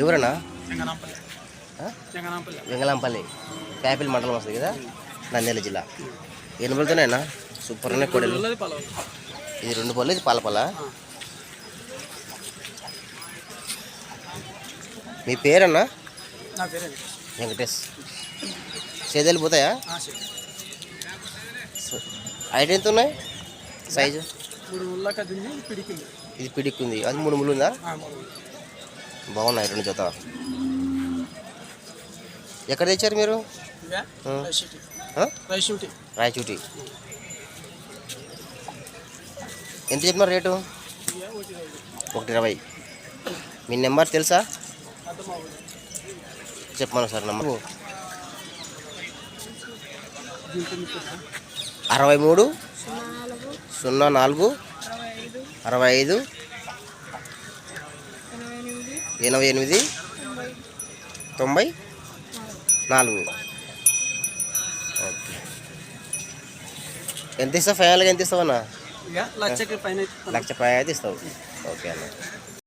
ఎవరన్నా? వెంగళంపల్లి క్యాపిల్ మండలం వస్తుంది కదా? నంద్యాల జిల్లా. ఎన్ని పడుతున్నాయన్నా సూపర్ ఉన్నాయి కొడలు. ఇది రెండు పళ్ళు ఇది పాల పళ్ళ? మీ పేరన్నా? వెంకటేష్. చేదలు పోతాయా? హైట్ ఎంత ఉన్నాయి? సైజు? ఇది పిడిక్కుంది అది మూడు ముళ్ళు ఉందా. బాగున్నాయి రెండు జత. ఎక్కడ తెచ్చారు మీరు? రాయచూటి. ఎంత చెప్పినారు రేటు? ఒకటి ఇరవై. మీ నెంబర్ తెలుసా? చెప్పమను సార్ నెంబర్. అరవై మూడు సున్నా నాలుగు అరవై ఐదు ఎనభై ఎనిమిది తొంభై నాలుగు. ఓకే. ఎంత ఇస్తావు? ఫైనల్గా ఎంత ఇస్తావు అన్న? పైన. లక్ష పై అయితే ఇస్తావు. ఓకే అన్న.